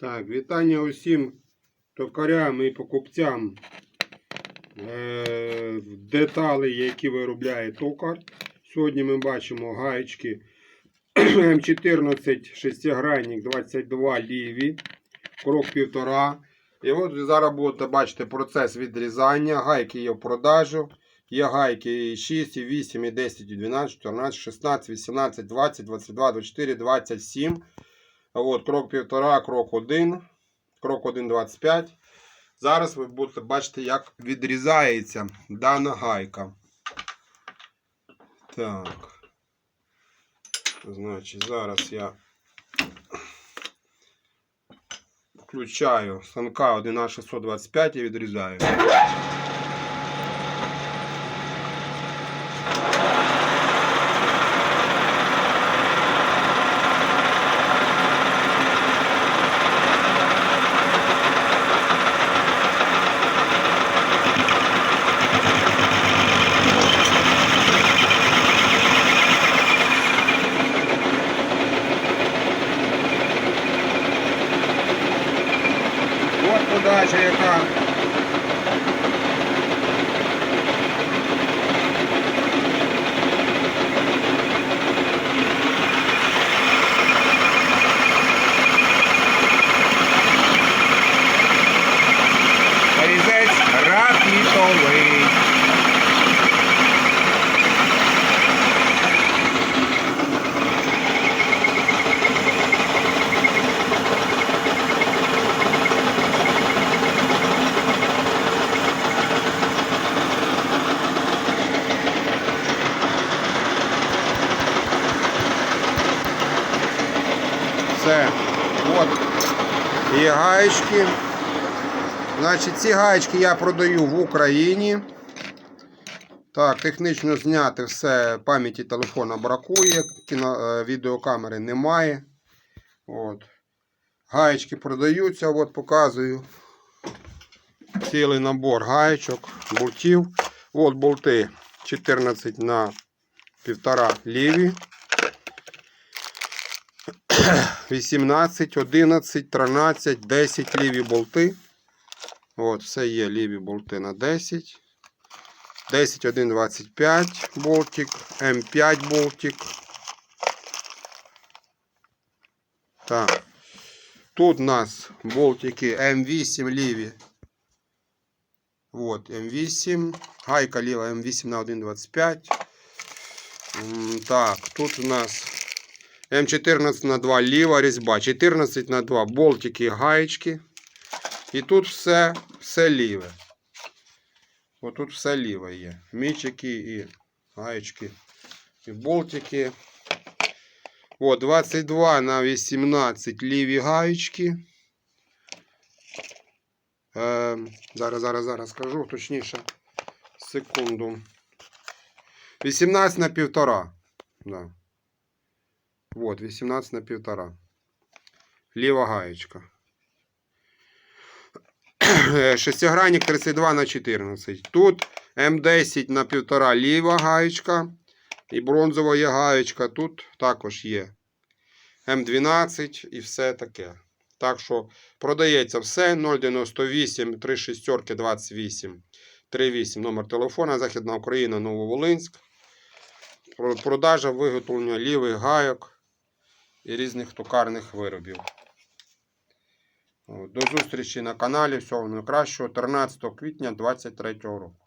Так, вітання усім токарям і покупцям е, деталей, які виробляє токар. Сьогодні ми бачимо гаєчки М14 шестигранник 22 ліві, крок півтора. І от зараз будете бачити процес відрізання. Гайки є в продажу. Є гайки і 6, 8, 10, 12, 14, 16, 18, 20, 22, 24, 27. От, крок півтора, крок 1, крок 1,25. Зараз ви будете бачити, як відрізається дана гайка. Так. Значить, зараз я включаю станка 11625 і відрізаю. От подача яка. Різець Все. От. І гаєчки. Значить, ці гаєчки я продаю в Україні. Так, технічно зняти все, пам'яті телефона бракує, кіно, е, відеокамери немає. От. Гаєчки продаються, от показую. Цілий набор гаєчок, болтів. От болти 14 на 1,5 ліві. 18, 11, 13, 10 ліві болти. От, все є ліві болти на 10. 10, 1, 25 болтик, М5 болтик. Так. Тут у нас болтики М8 ліві. От, М8. Гайка ліва М8 на 1,25. Так, тут у нас М14 на 2 ліва різьба, 14 на 2 болтики, гаєчки. І тут все, все ліве. Отут все ліве є. Мічики і гаєчки, і болтики. О, 22 на 18 ліві гаєчки. Е, зараз, зараз, зараз скажу точніше. Секунду. 18 на півтора. Да. Вот, 18 на півтора. Ліва гаєчка. Шестигранник 32 на 14. Тут М10 на півтора ліва гаєчка. І бронзова є гаєчка. Тут також є М12 і все таке. Так що продається все 098 36 28 38 номер телефона Західна Україна, Нововолинськ. Продажа виготовлення лівих гайок і різних токарних виробів. До зустрічі на каналі. Всього найкращого 13 квітня 2023 року.